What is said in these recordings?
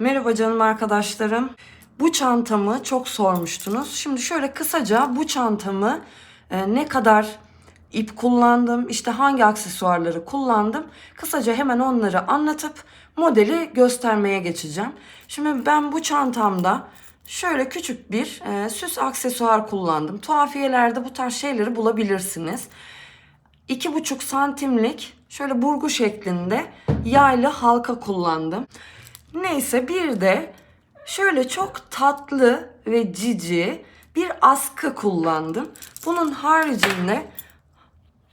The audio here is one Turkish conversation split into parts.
Merhaba canım arkadaşlarım. Bu çantamı çok sormuştunuz. Şimdi şöyle kısaca bu çantamı e, ne kadar ip kullandım, işte hangi aksesuarları kullandım. Kısaca hemen onları anlatıp modeli göstermeye geçeceğim. Şimdi ben bu çantamda şöyle küçük bir e, süs aksesuar kullandım. Tuhafiyelerde bu tarz şeyleri bulabilirsiniz. 2,5 santimlik şöyle burgu şeklinde yaylı halka kullandım. Neyse bir de şöyle çok tatlı ve cici bir askı kullandım. Bunun haricinde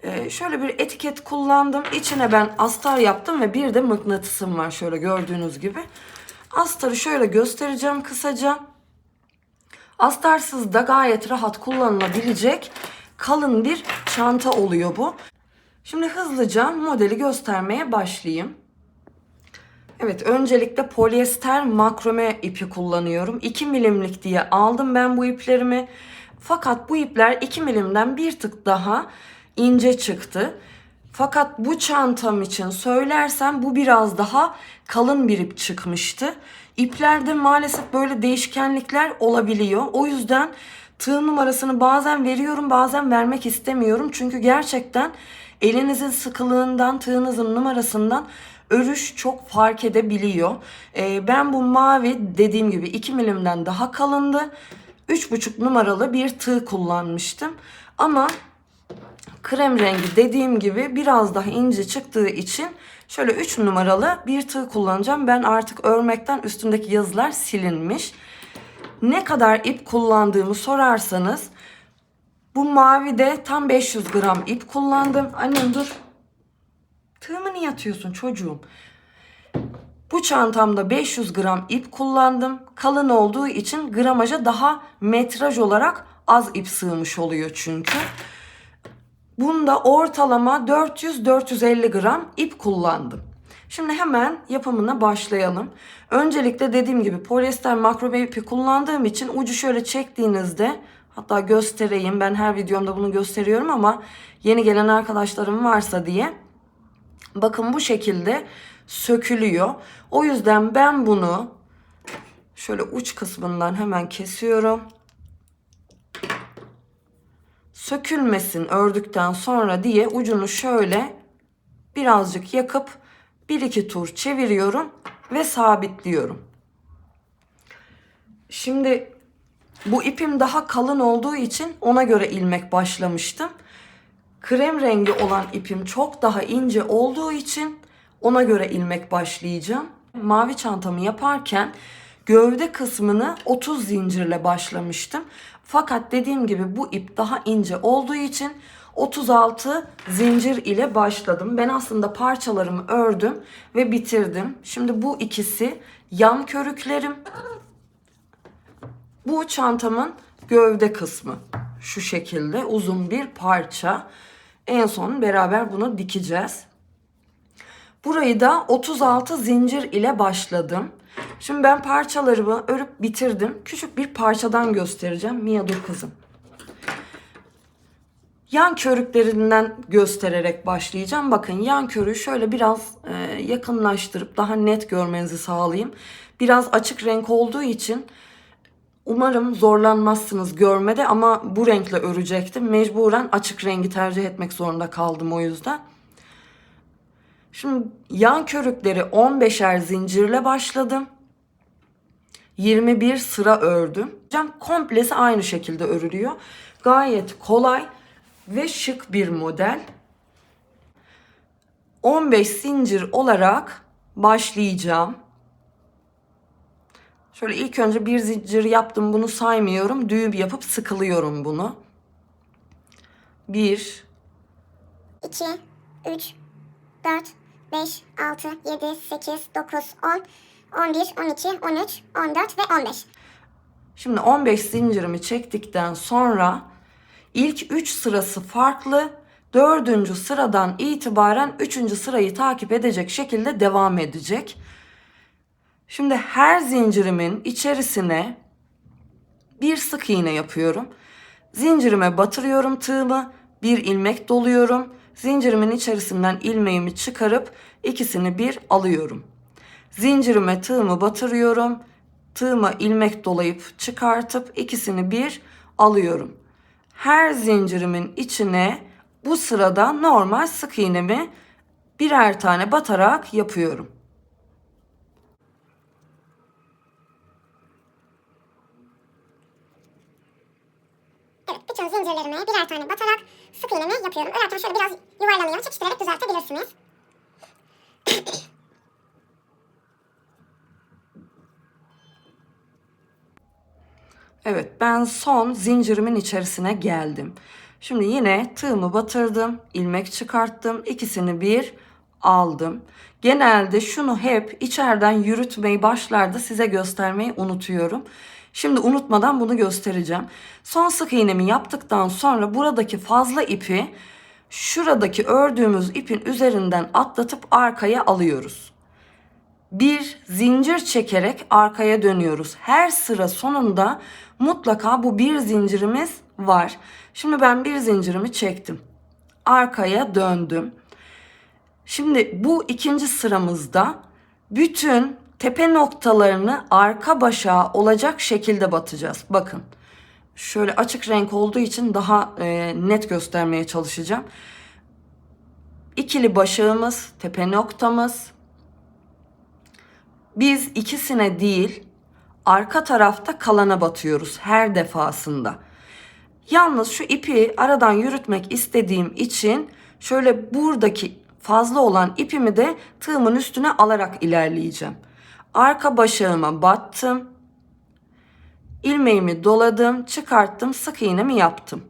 e, şöyle bir etiket kullandım. İçine ben astar yaptım ve bir de mıknatısım var şöyle gördüğünüz gibi. Astarı şöyle göstereceğim kısaca. Astarsız da gayet rahat kullanılabilecek kalın bir çanta oluyor bu. Şimdi hızlıca modeli göstermeye başlayayım. Evet öncelikle polyester makrome ipi kullanıyorum. 2 milimlik diye aldım ben bu iplerimi. Fakat bu ipler 2 milimden bir tık daha ince çıktı. Fakat bu çantam için söylersem bu biraz daha kalın bir ip çıkmıştı. İplerde maalesef böyle değişkenlikler olabiliyor. O yüzden tığ numarasını bazen veriyorum bazen vermek istemiyorum. Çünkü gerçekten elinizin sıkılığından tığınızın numarasından örüş çok fark edebiliyor. Ee, ben bu mavi dediğim gibi 2 milimden daha kalındı. 3,5 numaralı bir tığ kullanmıştım. Ama krem rengi dediğim gibi biraz daha ince çıktığı için şöyle 3 numaralı bir tığ kullanacağım. Ben artık örmekten üstündeki yazılar silinmiş. Ne kadar ip kullandığımı sorarsanız bu mavide tam 500 gram ip kullandım. Annem dur. Tığımı niye atıyorsun çocuğum? Bu çantamda 500 gram ip kullandım. Kalın olduğu için gramaja daha metraj olarak az ip sığmış oluyor çünkü. Bunda ortalama 400-450 gram ip kullandım. Şimdi hemen yapımına başlayalım. Öncelikle dediğim gibi polyester makrome ipi kullandığım için ucu şöyle çektiğinizde hatta göstereyim. Ben her videomda bunu gösteriyorum ama yeni gelen arkadaşlarım varsa diye. Bakın bu şekilde sökülüyor. O yüzden ben bunu şöyle uç kısmından hemen kesiyorum sökülmesin ördükten sonra diye ucunu şöyle birazcık yakıp bir iki tur çeviriyorum ve sabitliyorum. Şimdi bu ipim daha kalın olduğu için ona göre ilmek başlamıştım. Krem rengi olan ipim çok daha ince olduğu için ona göre ilmek başlayacağım. Mavi çantamı yaparken gövde kısmını 30 zincirle başlamıştım. Fakat dediğim gibi bu ip daha ince olduğu için 36 zincir ile başladım. Ben aslında parçalarımı ördüm ve bitirdim. Şimdi bu ikisi yan körüklerim. Bu çantamın gövde kısmı. Şu şekilde uzun bir parça. En son beraber bunu dikeceğiz. Burayı da 36 zincir ile başladım. Şimdi ben parçalarımı örüp bitirdim. Küçük bir parçadan göstereceğim. Mia dur kızım. Yan körüklerinden göstererek başlayacağım. Bakın yan körüğü şöyle biraz e, yakınlaştırıp daha net görmenizi sağlayayım. Biraz açık renk olduğu için umarım zorlanmazsınız görmede ama bu renkle örecektim. Mecburen açık rengi tercih etmek zorunda kaldım o yüzden. Şimdi yan körükleri 15'er zincirle başladım. 21 sıra ördüm. Cam komplesi aynı şekilde örülüyor. Gayet kolay ve şık bir model. 15 zincir olarak başlayacağım. Şöyle ilk önce bir zincir yaptım bunu saymıyorum. Düğüm yapıp sıkılıyorum bunu. 1 2, 3, 4, 5, 6, 7, 8, 9, 10, 11, 12, 13, 14 ve 15. Şimdi 15 zincirimi çektikten sonra ilk 3 sırası farklı. 4. sıradan itibaren 3. sırayı takip edecek şekilde devam edecek. Şimdi her zincirimin içerisine bir sık iğne yapıyorum. Zincirime batırıyorum tığımı, bir ilmek doluyorum. Zincirimin içerisinden ilmeğimi çıkarıp ikisini bir alıyorum. Zincirime tığımı batırıyorum. Tığıma ilmek dolayıp çıkartıp ikisini bir alıyorum. Her zincirimin içine bu sırada normal sık iğnemi birer tane batarak yapıyorum. Evet, bütün zincirlerime birer tane batarak sık iğnemi yapıyorum. Örerken şöyle biraz yuvarlanıyor, çekiştirerek düzeltebilirsiniz. Evet ben son zincirimin içerisine geldim. Şimdi yine tığımı batırdım, ilmek çıkarttım, ikisini bir aldım. Genelde şunu hep içeriden yürütmeyi başlarda size göstermeyi unutuyorum. Şimdi unutmadan bunu göstereceğim. Son sık iğnemi yaptıktan sonra buradaki fazla ipi şuradaki ördüğümüz ipin üzerinden atlatıp arkaya alıyoruz bir zincir çekerek arkaya dönüyoruz. Her sıra sonunda mutlaka bu bir zincirimiz var. Şimdi ben bir zincirimi çektim. Arkaya döndüm. Şimdi bu ikinci sıramızda bütün tepe noktalarını arka başa olacak şekilde batacağız. Bakın. Şöyle açık renk olduğu için daha e, net göstermeye çalışacağım. İkili başağımız, tepe noktamız, biz ikisine değil arka tarafta kalana batıyoruz her defasında. Yalnız şu ipi aradan yürütmek istediğim için şöyle buradaki fazla olan ipimi de tığımın üstüne alarak ilerleyeceğim. Arka başağıma battım. ilmeğimi doladım, çıkarttım, sık iğnemi yaptım.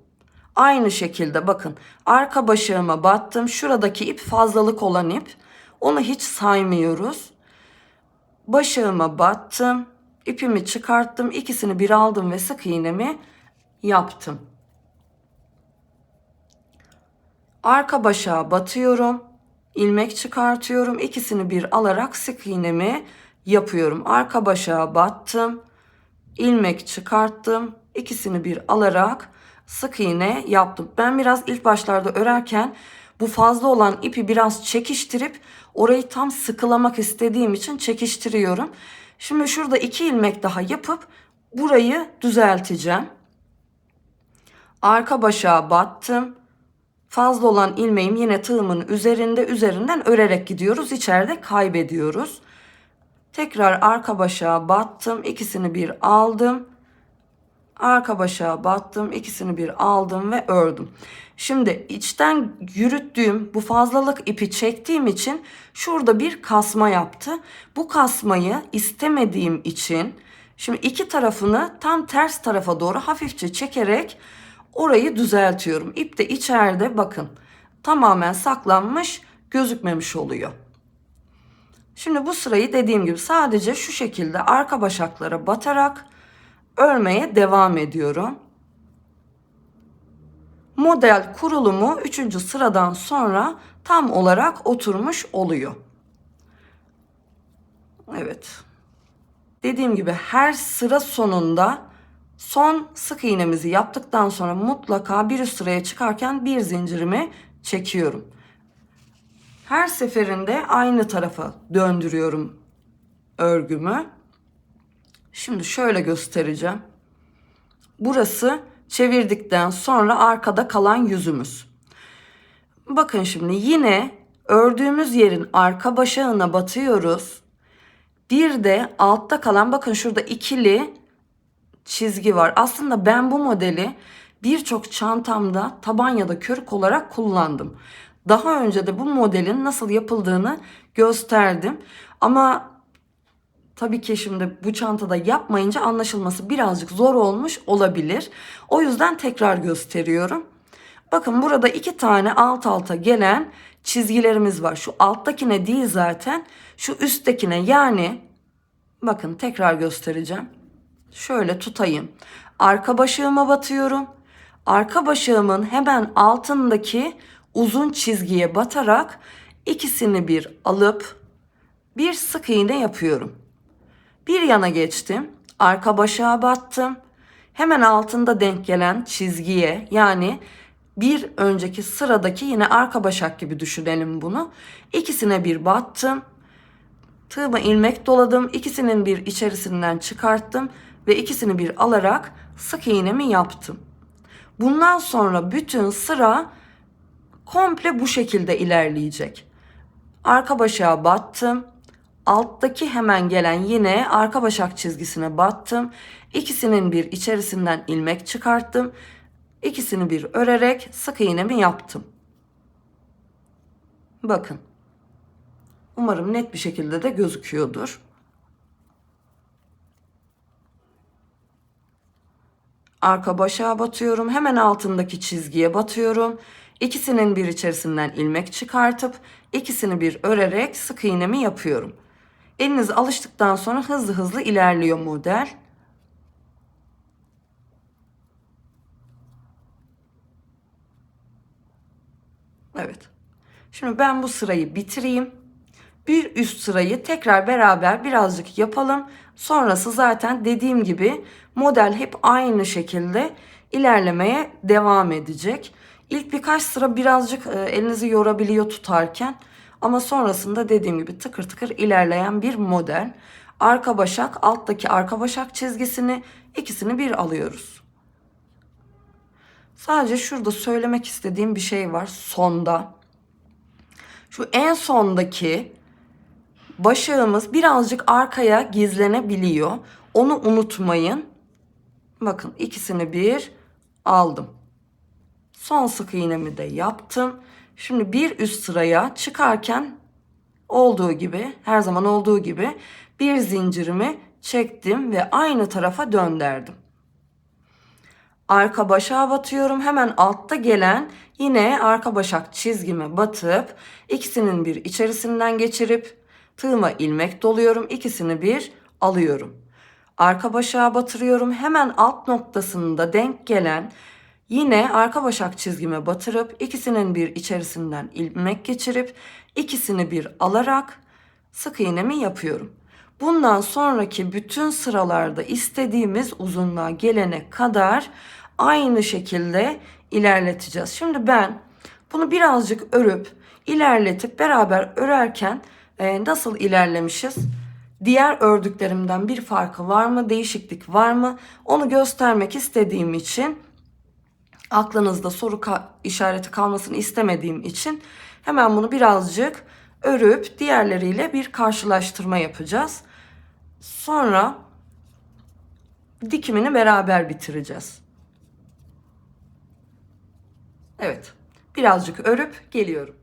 Aynı şekilde bakın arka başağıma battım. Şuradaki ip fazlalık olan ip. Onu hiç saymıyoruz. Başağıma battım. ipimi çıkarttım. ikisini bir aldım ve sık iğnemi yaptım. Arka başağa batıyorum. ilmek çıkartıyorum. ikisini bir alarak sık iğnemi yapıyorum. Arka başağa battım. ilmek çıkarttım. ikisini bir alarak sık iğne yaptım. Ben biraz ilk başlarda örerken bu fazla olan ipi biraz çekiştirip orayı tam sıkılamak istediğim için çekiştiriyorum. Şimdi şurada iki ilmek daha yapıp burayı düzelteceğim. Arka başa battım. Fazla olan ilmeğim yine tığımın üzerinde üzerinden örerek gidiyoruz. İçeride kaybediyoruz. Tekrar arka başa battım. ikisini bir aldım. Arka başa battım. ikisini bir aldım ve ördüm. Şimdi içten yürüttüğüm bu fazlalık ipi çektiğim için şurada bir kasma yaptı. Bu kasmayı istemediğim için şimdi iki tarafını tam ters tarafa doğru hafifçe çekerek orayı düzeltiyorum. İp de içeride bakın tamamen saklanmış gözükmemiş oluyor. Şimdi bu sırayı dediğim gibi sadece şu şekilde arka başaklara batarak örmeye devam ediyorum. Model kurulumu 3. sıradan sonra tam olarak oturmuş oluyor. Evet. Dediğim gibi her sıra sonunda son sık iğnemizi yaptıktan sonra mutlaka bir üst sıraya çıkarken bir zincirimi çekiyorum. Her seferinde aynı tarafa döndürüyorum örgümü. Şimdi şöyle göstereceğim. Burası çevirdikten sonra arkada kalan yüzümüz. Bakın şimdi yine ördüğümüz yerin arka başağına batıyoruz. Bir de altta kalan bakın şurada ikili çizgi var. Aslında ben bu modeli birçok çantamda taban da körük olarak kullandım. Daha önce de bu modelin nasıl yapıldığını gösterdim. Ama tabii ki şimdi bu çantada yapmayınca anlaşılması birazcık zor olmuş olabilir. O yüzden tekrar gösteriyorum. Bakın burada iki tane alt alta gelen çizgilerimiz var. Şu alttakine değil zaten şu üsttekine yani bakın tekrar göstereceğim. Şöyle tutayım. Arka başığıma batıyorum. Arka başığımın hemen altındaki uzun çizgiye batarak ikisini bir alıp bir sık iğne yapıyorum. Bir yana geçtim. Arka başağa battım. Hemen altında denk gelen çizgiye yani bir önceki sıradaki yine arka başak gibi düşünelim bunu. İkisine bir battım. Tığıma ilmek doladım. İkisinin bir içerisinden çıkarttım ve ikisini bir alarak sık iğnemi yaptım. Bundan sonra bütün sıra komple bu şekilde ilerleyecek. Arka başağa battım. Alttaki hemen gelen yine arka başak çizgisine battım. İkisinin bir içerisinden ilmek çıkarttım. İkisini bir örerek sık iğnemi yaptım. Bakın. Umarım net bir şekilde de gözüküyordur. Arka başağa batıyorum. Hemen altındaki çizgiye batıyorum. İkisinin bir içerisinden ilmek çıkartıp ikisini bir örerek sık iğnemi yapıyorum. Eliniz alıştıktan sonra hızlı hızlı ilerliyor model. Evet. Şimdi ben bu sırayı bitireyim. Bir üst sırayı tekrar beraber birazcık yapalım. Sonrası zaten dediğim gibi model hep aynı şekilde ilerlemeye devam edecek. İlk birkaç sıra birazcık e, elinizi yorabiliyor tutarken ama sonrasında dediğim gibi tıkır tıkır ilerleyen bir model. Arka başak, alttaki arka başak çizgisini ikisini bir alıyoruz. Sadece şurada söylemek istediğim bir şey var sonda. Şu en sondaki başağımız birazcık arkaya gizlenebiliyor. Onu unutmayın. Bakın ikisini bir aldım. Son sık iğnemi de yaptım. Şimdi bir üst sıraya çıkarken olduğu gibi her zaman olduğu gibi bir zincirimi çektim ve aynı tarafa döndürdüm. Arka başağa batıyorum. Hemen altta gelen yine arka başak çizgime batıp ikisinin bir içerisinden geçirip tığıma ilmek doluyorum. İkisini bir alıyorum. Arka başağa batırıyorum. Hemen alt noktasında denk gelen yine arka başak çizgime batırıp ikisinin bir içerisinden ilmek geçirip ikisini bir alarak sık iğnemi yapıyorum. Bundan sonraki bütün sıralarda istediğimiz uzunluğa gelene kadar aynı şekilde ilerleteceğiz. Şimdi ben bunu birazcık örüp ilerletip beraber örerken e, nasıl ilerlemişiz? Diğer ördüklerimden bir farkı var mı? Değişiklik var mı? Onu göstermek istediğim için aklınızda soru ka- işareti kalmasını istemediğim için hemen bunu birazcık örüp diğerleriyle bir karşılaştırma yapacağız. Sonra dikimini beraber bitireceğiz. Evet. Birazcık örüp geliyorum.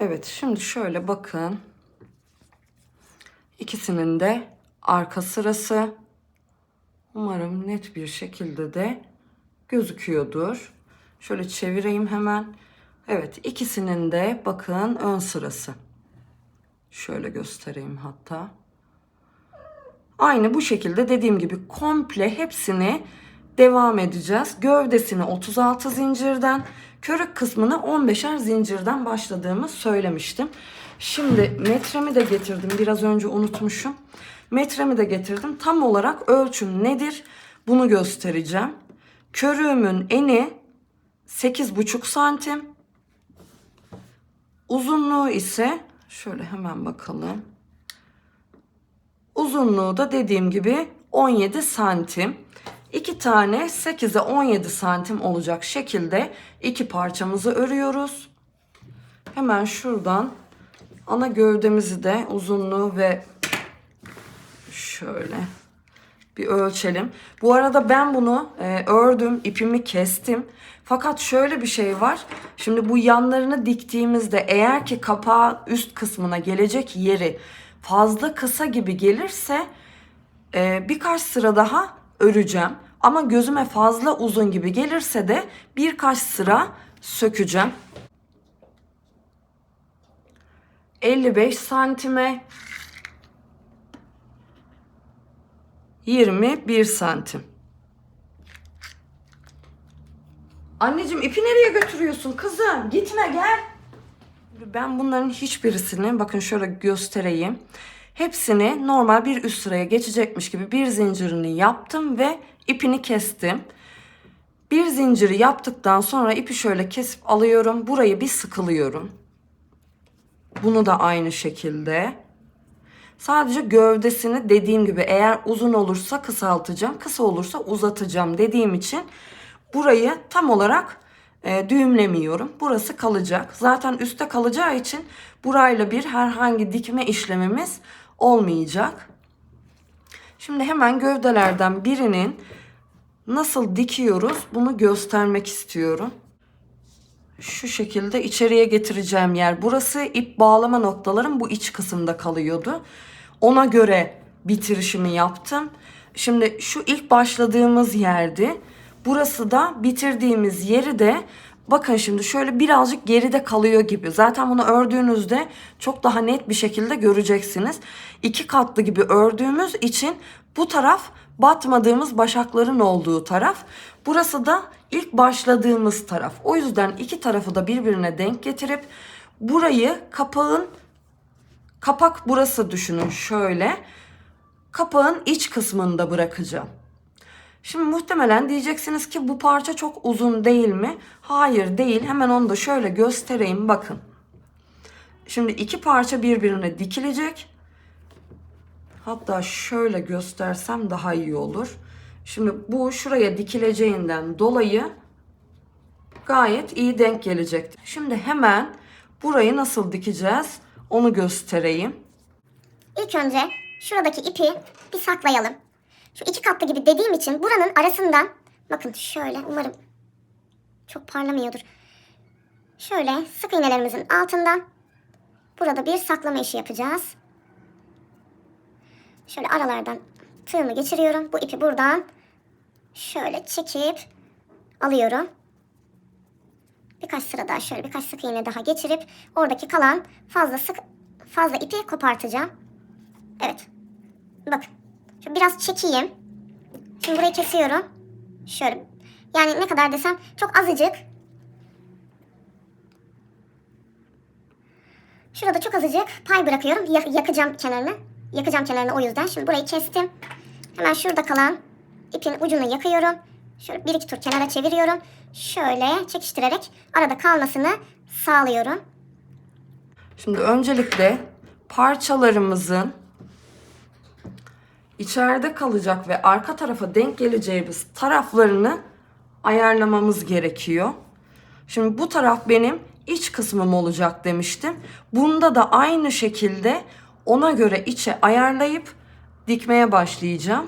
Evet, şimdi şöyle bakın. İkisinin de arka sırası. Umarım net bir şekilde de gözüküyordur. Şöyle çevireyim hemen. Evet, ikisinin de bakın ön sırası. Şöyle göstereyim hatta. Aynı bu şekilde dediğim gibi komple hepsini devam edeceğiz. Gövdesini 36 zincirden, körük kısmını 15'er zincirden başladığımı söylemiştim. Şimdi metremi de getirdim. Biraz önce unutmuşum. Metremi de getirdim. Tam olarak ölçüm nedir? Bunu göstereceğim. Körüğümün eni 8,5 santim. Uzunluğu ise şöyle hemen bakalım. Uzunluğu da dediğim gibi 17 santim. İki tane 8'e 17 santim olacak şekilde iki parçamızı örüyoruz. Hemen şuradan ana gövdemizi de uzunluğu ve şöyle bir ölçelim. Bu arada ben bunu e, ördüm, ipimi kestim. Fakat şöyle bir şey var. Şimdi bu yanlarını diktiğimizde eğer ki kapağı üst kısmına gelecek yeri fazla kısa gibi gelirse e, birkaç sıra daha öreceğim. Ama gözüme fazla uzun gibi gelirse de birkaç sıra sökeceğim. 55 santime 21 santim. Anneciğim ipi nereye götürüyorsun kızım? Gitme gel. Ben bunların hiçbirisini bakın şöyle göstereyim. Hepsini normal bir üst sıraya geçecekmiş gibi bir zincirini yaptım ve ipini kestim. Bir zinciri yaptıktan sonra ipi şöyle kesip alıyorum. Burayı bir sıkılıyorum. Bunu da aynı şekilde. Sadece gövdesini dediğim gibi eğer uzun olursa kısaltacağım, kısa olursa uzatacağım dediğim için burayı tam olarak e, düğümlemiyorum. Burası kalacak. Zaten üstte kalacağı için burayla bir herhangi dikme işlemimiz olmayacak. Şimdi hemen gövdelerden birinin nasıl dikiyoruz bunu göstermek istiyorum. Şu şekilde içeriye getireceğim yer. Burası ip bağlama noktalarım bu iç kısımda kalıyordu. Ona göre bitirişimi yaptım. Şimdi şu ilk başladığımız yerdi. Burası da bitirdiğimiz yeri de bakın şimdi şöyle birazcık geride kalıyor gibi. Zaten bunu ördüğünüzde çok daha net bir şekilde göreceksiniz. İki katlı gibi ördüğümüz için bu taraf batmadığımız başakların olduğu taraf. Burası da ilk başladığımız taraf. O yüzden iki tarafı da birbirine denk getirip burayı kapağın kapak burası düşünün şöyle. Kapağın iç kısmında bırakacağım. Şimdi muhtemelen diyeceksiniz ki bu parça çok uzun değil mi? Hayır değil. Hemen onu da şöyle göstereyim bakın. Şimdi iki parça birbirine dikilecek. Hatta şöyle göstersem daha iyi olur. Şimdi bu şuraya dikileceğinden dolayı gayet iyi denk gelecektir. Şimdi hemen burayı nasıl dikeceğiz onu göstereyim. İlk önce şuradaki ipi bir saklayalım. Şu iki katlı gibi dediğim için buranın arasından bakın şöyle umarım çok parlamıyordur. Şöyle sık iğnelerimizin altından burada bir saklama işi yapacağız. Şöyle aralardan tığımı geçiriyorum. Bu ipi buradan şöyle çekip alıyorum. Birkaç sıra daha şöyle birkaç sık iğne daha geçirip oradaki kalan fazla sık fazla ipi kopartacağım. Evet. Bakın. Şöyle biraz çekeyim. Şimdi burayı kesiyorum. Şöyle. Yani ne kadar desem çok azıcık. Şurada çok azıcık pay bırakıyorum. Yak- yakacağım kenarını. Yakacağım kenarını o yüzden. Şimdi burayı kestim. Hemen şurada kalan ipin ucunu yakıyorum. Şöyle bir iki tur kenara çeviriyorum. Şöyle çekiştirerek arada kalmasını sağlıyorum. Şimdi öncelikle parçalarımızın içeride kalacak ve arka tarafa denk geleceğimiz taraflarını ayarlamamız gerekiyor. Şimdi bu taraf benim iç kısmım olacak demiştim. Bunda da aynı şekilde ona göre içe ayarlayıp dikmeye başlayacağım.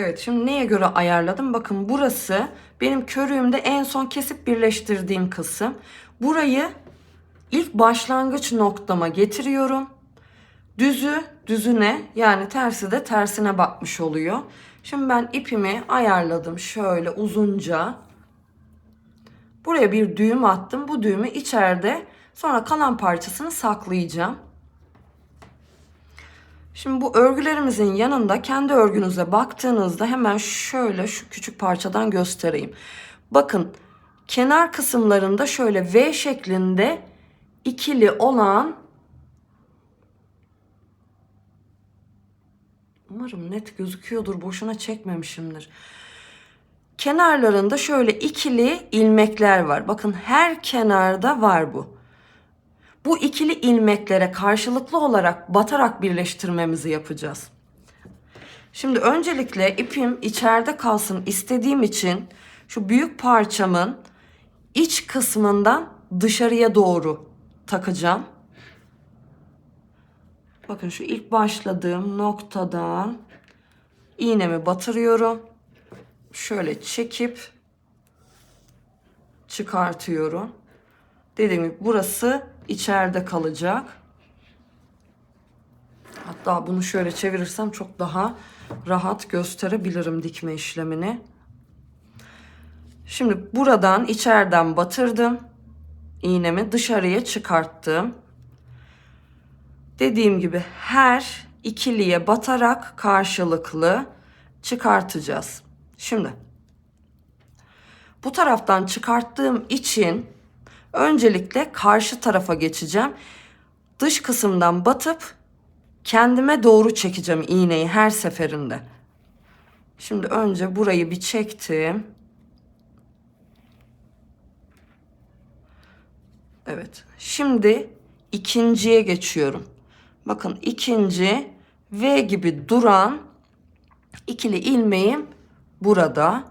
Evet şimdi neye göre ayarladım? Bakın burası benim körüğümde en son kesip birleştirdiğim kısım. Burayı ilk başlangıç noktama getiriyorum. Düzü düzüne yani tersi de tersine bakmış oluyor. Şimdi ben ipimi ayarladım şöyle uzunca. Buraya bir düğüm attım. Bu düğümü içeride sonra kalan parçasını saklayacağım. Şimdi bu örgülerimizin yanında kendi örgünüze baktığınızda hemen şöyle şu küçük parçadan göstereyim. Bakın kenar kısımlarında şöyle V şeklinde ikili olan Umarım net gözüküyordur. Boşuna çekmemişimdir. Kenarlarında şöyle ikili ilmekler var. Bakın her kenarda var bu. Bu ikili ilmeklere karşılıklı olarak batarak birleştirmemizi yapacağız. Şimdi öncelikle ipim içeride kalsın istediğim için şu büyük parçamın iç kısmından dışarıya doğru takacağım. Bakın şu ilk başladığım noktadan iğnemi batırıyorum. Şöyle çekip çıkartıyorum. Dediğim gibi burası içeride kalacak. Hatta bunu şöyle çevirirsem çok daha rahat gösterebilirim dikme işlemini. Şimdi buradan içeriden batırdım. İğnemi dışarıya çıkarttım. Dediğim gibi her ikiliye batarak karşılıklı çıkartacağız. Şimdi bu taraftan çıkarttığım için öncelikle karşı tarafa geçeceğim. Dış kısımdan batıp kendime doğru çekeceğim iğneyi her seferinde. Şimdi önce burayı bir çektim. Evet. Şimdi ikinciye geçiyorum. Bakın ikinci V gibi duran ikili ilmeğim burada.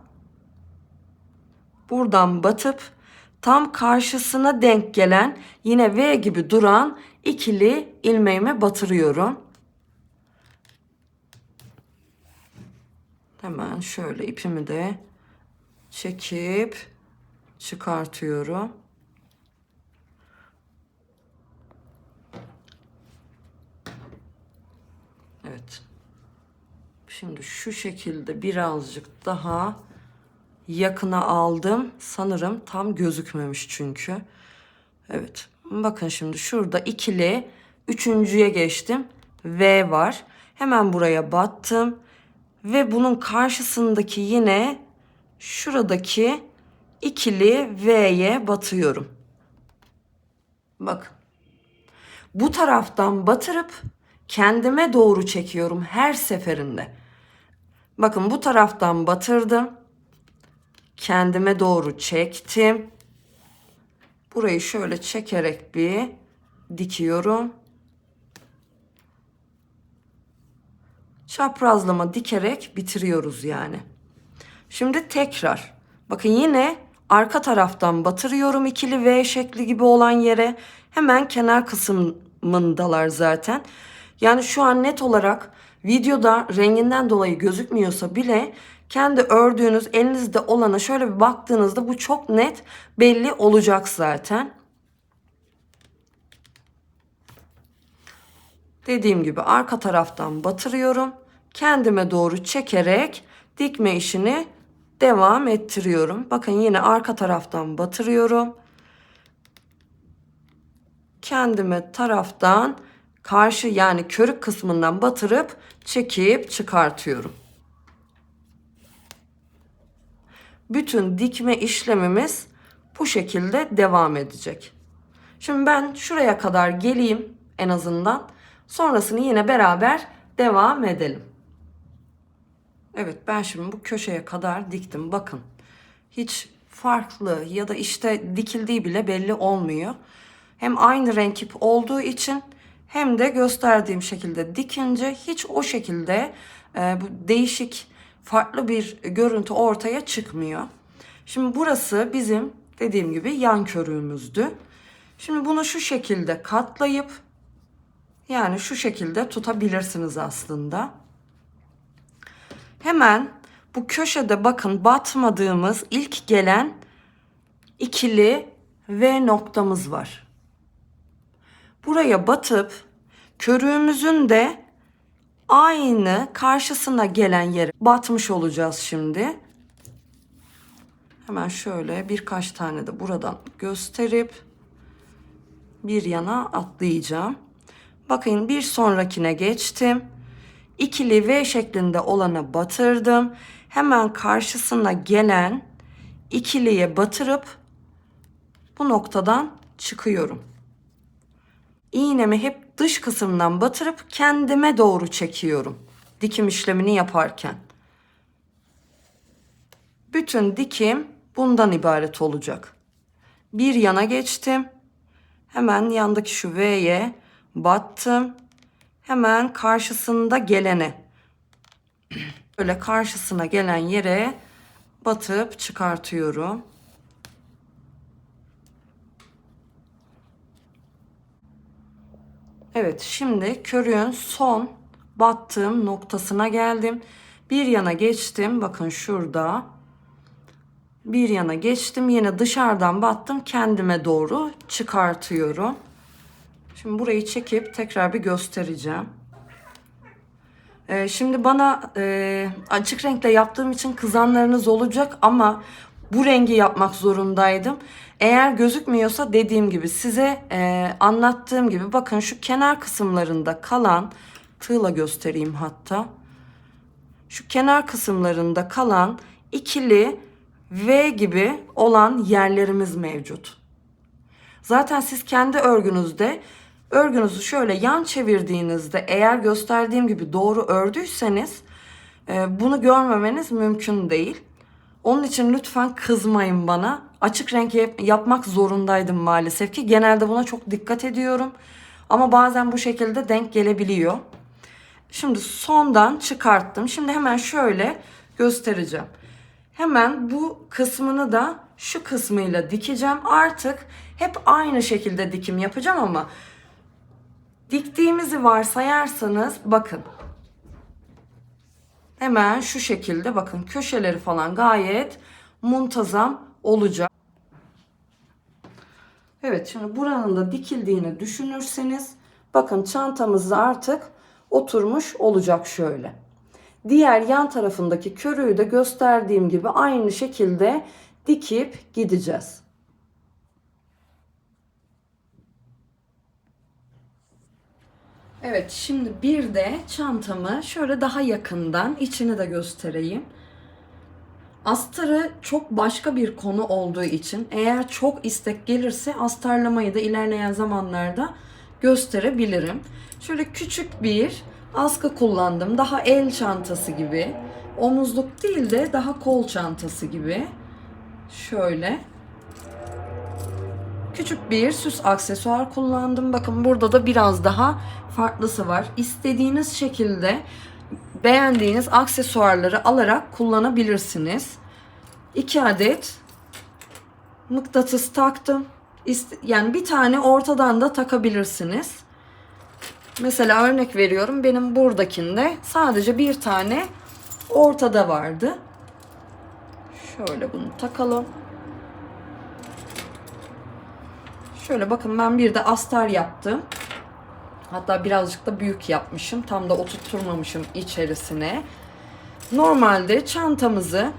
Buradan batıp tam karşısına denk gelen yine V gibi duran ikili ilmeğime batırıyorum. Hemen şöyle ipimi de çekip çıkartıyorum. Evet. Şimdi şu şekilde birazcık daha yakına aldım. Sanırım tam gözükmemiş çünkü. Evet. Bakın şimdi şurada ikili üçüncüye geçtim. V var. Hemen buraya battım. Ve bunun karşısındaki yine şuradaki ikili V'ye batıyorum. Bakın. Bu taraftan batırıp kendime doğru çekiyorum her seferinde. Bakın bu taraftan batırdım. Kendime doğru çektim. Burayı şöyle çekerek bir dikiyorum. Çaprazlama dikerek bitiriyoruz yani. Şimdi tekrar. Bakın yine arka taraftan batırıyorum ikili V şekli gibi olan yere. Hemen kenar kısmındalar zaten. Yani şu an net olarak videoda renginden dolayı gözükmüyorsa bile kendi ördüğünüz elinizde olana şöyle bir baktığınızda bu çok net belli olacak zaten. Dediğim gibi arka taraftan batırıyorum. Kendime doğru çekerek dikme işini devam ettiriyorum. Bakın yine arka taraftan batırıyorum. Kendime taraftan karşı yani körük kısmından batırıp çekip çıkartıyorum. Bütün dikme işlemimiz bu şekilde devam edecek. Şimdi ben şuraya kadar geleyim en azından. Sonrasını yine beraber devam edelim. Evet ben şimdi bu köşeye kadar diktim. Bakın hiç farklı ya da işte dikildiği bile belli olmuyor. Hem aynı renk ip olduğu için hem de gösterdiğim şekilde dikince hiç o şekilde e, bu değişik farklı bir görüntü ortaya çıkmıyor. Şimdi burası bizim dediğim gibi yan körüğümüzdü. Şimdi bunu şu şekilde katlayıp yani şu şekilde tutabilirsiniz aslında. Hemen bu köşede bakın batmadığımız ilk gelen ikili V noktamız var. Buraya batıp körüğümüzün de aynı karşısına gelen yere batmış olacağız şimdi. Hemen şöyle birkaç tane de buradan gösterip bir yana atlayacağım. Bakın bir sonrakine geçtim. İkili V şeklinde olana batırdım. Hemen karşısına gelen ikiliye batırıp bu noktadan çıkıyorum. İğnemi hep dış kısımdan batırıp kendime doğru çekiyorum. Dikim işlemini yaparken. Bütün dikim bundan ibaret olacak. Bir yana geçtim. Hemen yandaki şu V'ye battım. Hemen karşısında gelene böyle karşısına gelen yere batıp çıkartıyorum. Evet şimdi körüğün son battığım noktasına geldim. Bir yana geçtim. Bakın şurada. Bir yana geçtim. Yine dışarıdan battım. Kendime doğru çıkartıyorum. Şimdi burayı çekip tekrar bir göstereceğim. Ee, şimdi bana e, açık renkle yaptığım için kızanlarınız olacak ama bu rengi yapmak zorundaydım. Eğer gözükmüyorsa dediğim gibi size e, anlattığım gibi bakın şu kenar kısımlarında kalan tığla göstereyim hatta. Şu kenar kısımlarında kalan ikili V gibi olan yerlerimiz mevcut. Zaten siz kendi örgünüzde örgünüzü şöyle yan çevirdiğinizde eğer gösterdiğim gibi doğru ördüyseniz e, bunu görmemeniz mümkün değil. Onun için lütfen kızmayın bana. Açık renk yap- yapmak zorundaydım maalesef ki. Genelde buna çok dikkat ediyorum. Ama bazen bu şekilde denk gelebiliyor. Şimdi sondan çıkarttım. Şimdi hemen şöyle göstereceğim. Hemen bu kısmını da şu kısmıyla dikeceğim. Artık hep aynı şekilde dikim yapacağım ama diktiğimizi varsayarsanız bakın. Hemen şu şekilde bakın köşeleri falan gayet muntazam olacak. Evet şimdi buranın da dikildiğini düşünürseniz bakın çantamız da artık oturmuş olacak şöyle. Diğer yan tarafındaki körüğü de gösterdiğim gibi aynı şekilde dikip gideceğiz. Evet şimdi bir de çantamı şöyle daha yakından içini de göstereyim. Astarı çok başka bir konu olduğu için eğer çok istek gelirse astarlamayı da ilerleyen zamanlarda gösterebilirim. Şöyle küçük bir askı kullandım. Daha el çantası gibi. Omuzluk değil de daha kol çantası gibi. Şöyle. Küçük bir süs aksesuar kullandım. Bakın burada da biraz daha farklısı var. İstediğiniz şekilde beğendiğiniz aksesuarları alarak kullanabilirsiniz. 2 adet mıknatıs taktım. Yani bir tane ortadan da takabilirsiniz. Mesela örnek veriyorum benim buradakinde sadece bir tane ortada vardı. Şöyle bunu takalım. Şöyle bakın ben bir de astar yaptım. Hatta birazcık da büyük yapmışım. Tam da oturtturmamışım içerisine. Normalde çantamızı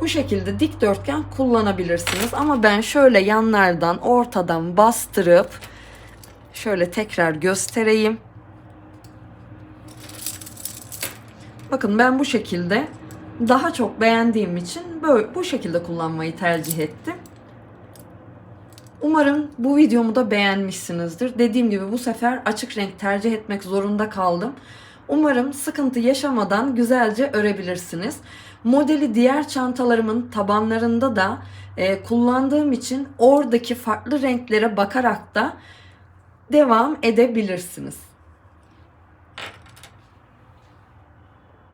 bu şekilde dikdörtgen kullanabilirsiniz. Ama ben şöyle yanlardan ortadan bastırıp şöyle tekrar göstereyim. Bakın ben bu şekilde daha çok beğendiğim için böyle bu şekilde kullanmayı tercih ettim. Umarım bu videomu da beğenmişsinizdir. Dediğim gibi bu sefer açık renk tercih etmek zorunda kaldım. Umarım sıkıntı yaşamadan güzelce örebilirsiniz. Modeli diğer çantalarımın tabanlarında da e, kullandığım için oradaki farklı renklere bakarak da devam edebilirsiniz.